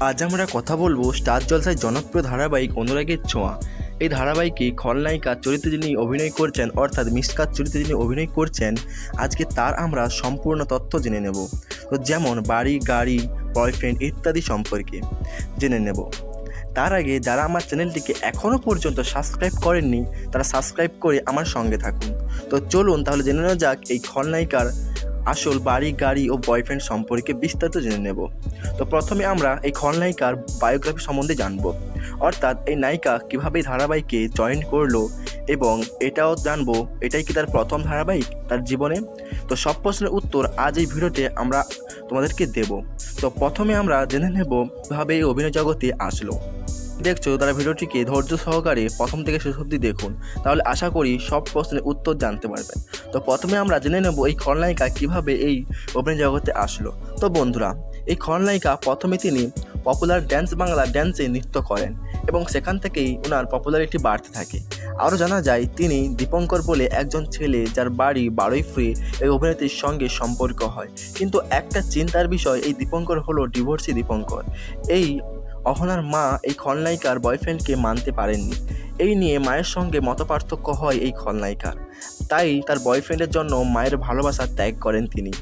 আজ আমরা কথা বলব স্টার জলসায় জনপ্রিয় ধারাবাহিক অনুরাগের ছোঁয়া। এই ধারাবাহিকে খলনায়িকা চরিত্রে যিনি অভিনয় করছেন, অর্থাৎ মিসকাত চরিত্রে যিনি অভিনয় করছেন, আজকে তার আমরা সম্পূর্ণ তথ্য জেনে নেব। তো যেমন বাড়ি, গাড়ি বয়ফ্রেন্ড ইত্যাদি সম্পর্কে জেনে নেব। তার আগে যারা আমার চ্যানেলটিকে এখনও পর্যন্ত সাবস্ক্রাইব করেননি, তারা সাবস্ক্রাইব করে আমার সঙ্গে থাকুন। তো চলুন তাহলে জেনে নেওয়া যাক এই খলনায়িকার আসল বাড়ি, গাড়ি ও বয়ফ্রেন্ড সম্পর্কে বিস্তারিত জেনে নেব। তো প্রথমে আমরা এই খলনায়িকার বায়োগ্রাফি সম্বন্ধে জানব। অর্থাৎ এই নায়িকা কীভাবে ধারাবাহিকে জয়েন করল এবং এটাও জানব, এটাই কি তার প্রথম ধারাবাহিক তার জীবনে? তো সব প্রশ্নের উত্তর আজ এই ভিডিওতে আমরা তোমাদেরকে দেব। তো প্রথমে আমরা জেনে নেব কীভাবে এই অভিনয় জগতে আসলো। দেখছ তারা ভিডিওটিকে ধৈর্য সহকারে প্রথম থেকে শেষ অবধি দেখুন। তাহলে আশা করি সব প্রশ্নের উত্তর জানতে পারবেন তো প্রথমে আমরা জেনে নেব এই খলনায়িকা কীভাবে এই অভিনয় জগতে আসলো। তো বন্ধুরা, এই খলনায়িকা প্রথমে তিনি পপুলার ড্যান্স বাংলা ড্যান্সে নৃত্য করেন এবং সেখান থেকেই ওনার পপুলারিটি বাড়তে থাকে। আরও জানা যায়, তিনি দীপঙ্কর বলে একজন ছেলে যার বাড়ি বারোই ফ্রি এই অভিনেত্রীর সঙ্গে সম্পর্ক হয়। কিন্তু একটা চিন্তার বিষয়, এই দীপঙ্কর হলো ডিভোর্সি দীপঙ্কর। এই অহনার মা এই খলনায়িকার বয়ফ্রেন্ডকে মানতে পারেননি। এই নিয়ে মায়ের সঙ্গে মতপার্থক্য হয় এই খলনায়িকার। তাই তার বয়ফ্রেন্ডের জন্য মায়ের ভালোবাসা ত্যাগ করেন তিনি।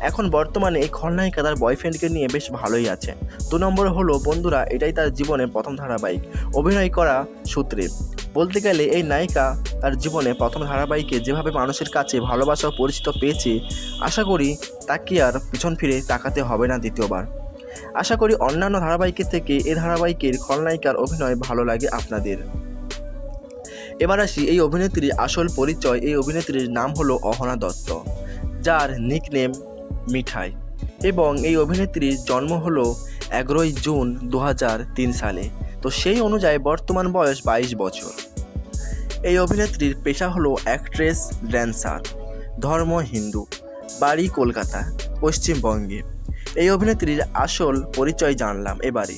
এখন বর্তমানে এই খলনায়িকা তার বয়ফ্রেন্ডকে নিয়ে বেশ ভালোই আছে। দু নম্বর হলো, বন্ধুরা, এটাই তার জীবনের প্রথম ধারাবাহিক, অভিনয় করা সূত্রে। বলতে গেলে এই নায়িকা তার জীবনে প্রথম ধারাবাহিকে যেভাবে মানুষের কাছে ভালোবাসা পরিচিত পেয়েছে, আশা করি তাকে আর পিছন ফিরে তাকাতে হবে না দ্বিতীয়বার। আশা করি অন্যান্য ধারাবাহিকের থেকে এ ধারাবাহিকের খলনায়িকার অভিনয় ভালো লাগে আপনাদের। এবার আসি এই অভিনেত্রীর আসল পরিচয়, এই অভিনেত্রীর নাম হলো অহনা দত্ত, যার নিকনেম মিঠাই এবং এই অভিনেত্রীর জন্ম হলো এগারোই জুন দু সালে। তো সেই অনুযায়ী বর্তমান বয়স বাইশ বছর। এই অভিনেত্রীর পেশা হলো অ্যাক্ট্রেস ড্যান্সার ধর্ম হিন্দু, বাড়ি কলকাতা, পশ্চিমবঙ্গে। এই অভিনেত্রীর আসল পরিচয় জানলাম এবারে।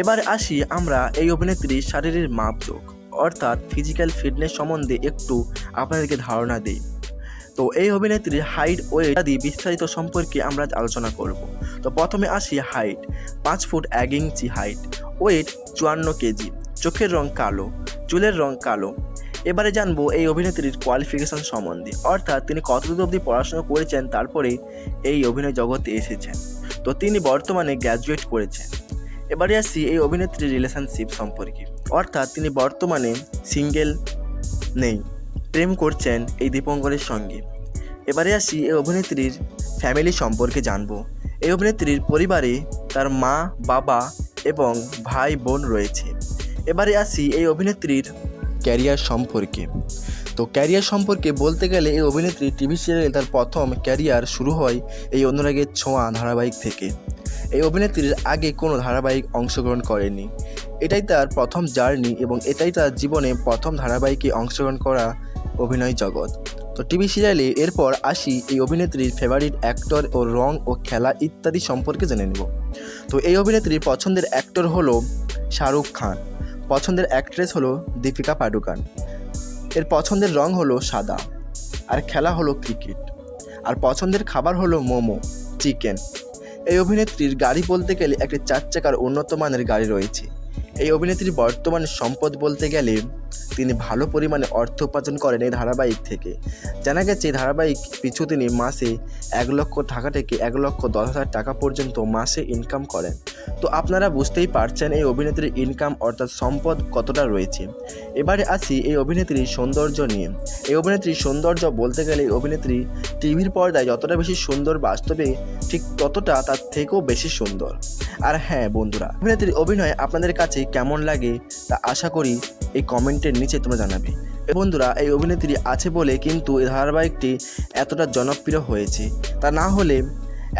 এবারে আসি আমরা এই অভিনেত্রীর শারীরিক মাপযোগ অর্থাৎ ফিজিক্যাল ফিটনেস সম্বন্ধে একটু আপনাদেরকে ধারণা দিই। তো এই অভিনেত্রীর হাইট ওয়েট আদি বিস্তারিত সম্পর্কে আমরা আলোচনা করব। তো প্রথমে আসি হাইট পাঁচ ফুট এক ইঞ্চি হাইট ওয়েট চুয়ান্ন কেজি, চোখের রং কালো, চুলের রং কালো। এবারে জানব এই অভিনেত্রীর কোয়ালিফিকেশন সম্বন্ধে, অর্থাৎ তিনি কতদূর অবধি পড়াশোনা করেছেন, তারপরে এই অভিনয় জগতে এসেছেন। তো তিনি বর্তমানে গ্র্যাজুয়েট করেছেন। এবারে আসি এই অভিনেত্রীর রিলেশনশিপ সম্পর্কে। অর্থাৎ তিনি বর্তমানে সিঙ্গেল নেই। প্রেম করছেন এই দীপঙ্করের সঙ্গে। এবারে আসি এই অভিনেত্রীর ফ্যামিলি সম্পর্কে জানব। এই অভিনেত্রীর পরিবারে তার মা, বাবা এবং ভাই বোন রয়েছে। এবারে আসি এই অভিনেত্রীর ক্যারিয়ার সম্পর্কে। তো ক্যারিয়ার সম্পর্কে বলতে গেলে এই অভিনেত্রী টিভি সিরিয়ালে তার প্রথম ক্যারিয়ার শুরু হয় এই অনুরাগের ছোঁয়া ধারাবাহিক থেকে। এই অভিনেত্রীর আগে কোনো ধারাবাহিক অংশগ্রহণ করেনি। এটাই তার প্রথম জার্নি এবং এটাই তার জীবনে প্রথম ধারাবাহিকে অংশগ্রহণ করা অভিনয় জগৎ। তো টিভি সিরিয়ালে এরপর আসি এই অভিনেত্রীর ফেভারিট অ্যাক্টর ও রং ও খেলা ইত্যাদি সম্পর্কে জেনে নেব। তো এই অভিনেত্রীর পছন্দের অ্যাক্টর হলো শাহরুখ খান। পছন্দের অ্যাক্ট্রেস হলো দীপিকা পাডুকান। এর পছন্দের রং হলো সাদা, আর খেলা হলো ক্রিকেট। আর পছন্দের খাবার হলো মোমো, চিকেন। এই অভিনেত্রীর গাড়ি বলতে গেলে একটি চার চাকার উন্নত মানের গাড়ি রয়েছে। এই অভিনেত্রীর বর্তমান সম্পদ বলতে গেলে তিনি ভালো পরিমাণে অর্থ উপার্জন করেন এই ধারাবাহিক থেকে। জানা গেছে, এই ধারাবাহিক পিছু তিনি মাসে এক লক্ষ টাকা থেকে এক লক্ষ দশ হাজার টাকা পর্যন্ত মাসে ইনকাম করেন। তো আপনারা বুঝতেই পারছেন এই অভিনেত্রীর ইনকাম অর্থাৎ সম্পদ কতটা রয়েছে। এবারে আসি এই অভিনেত্রীর সৌন্দর্য নিয়ে। এই অভিনেত্রীর সৌন্দর্য বলতে গেলে এই অভিনেত্রী টিভির পর্দায় যতটা বেশি সুন্দর বাস্তবে, ঠিক ততটা তার থেকেও বেশি সুন্দর। আর হ্যাঁ বন্ধুরা, অভিনেত্রীর অভিনয় আপনাদের কাছে কেমন লাগে তা আশা করি এই কমেন্টের নিচে তোমরা জানাবে। বন্ধুরা, এই অভিনেত্রী আছে বলে কিন্তু এই ধারাবাহিকটি এতটা জনপ্রিয় হয়েছে। তা না হলে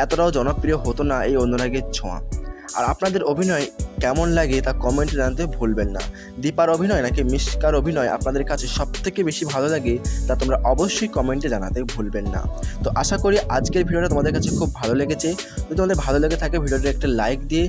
এতটাও জনপ্রিয় হতো না এই অনুরাগের ছোঁয়া। আর আপনাদের অভিনয় কেমন লাগে তা কমেন্টে জানাতে ভুলবেন না। দীপার অভিনয় নাকি মিষ্কার অভিনয় আপনাদের কাছে সব থেকে বেশি ভালো লাগে তা তোমরা অবশ্যই কমেন্টে জানাতে ভুলবেন না। তো আশা করি আজকের ভিডিওটা তোমাদের কাছে খুব ভালো লেগেছে। যদি তোমাদের ভালো লেগে থাকে ভিডিওটা একটা লাইক দিয়ে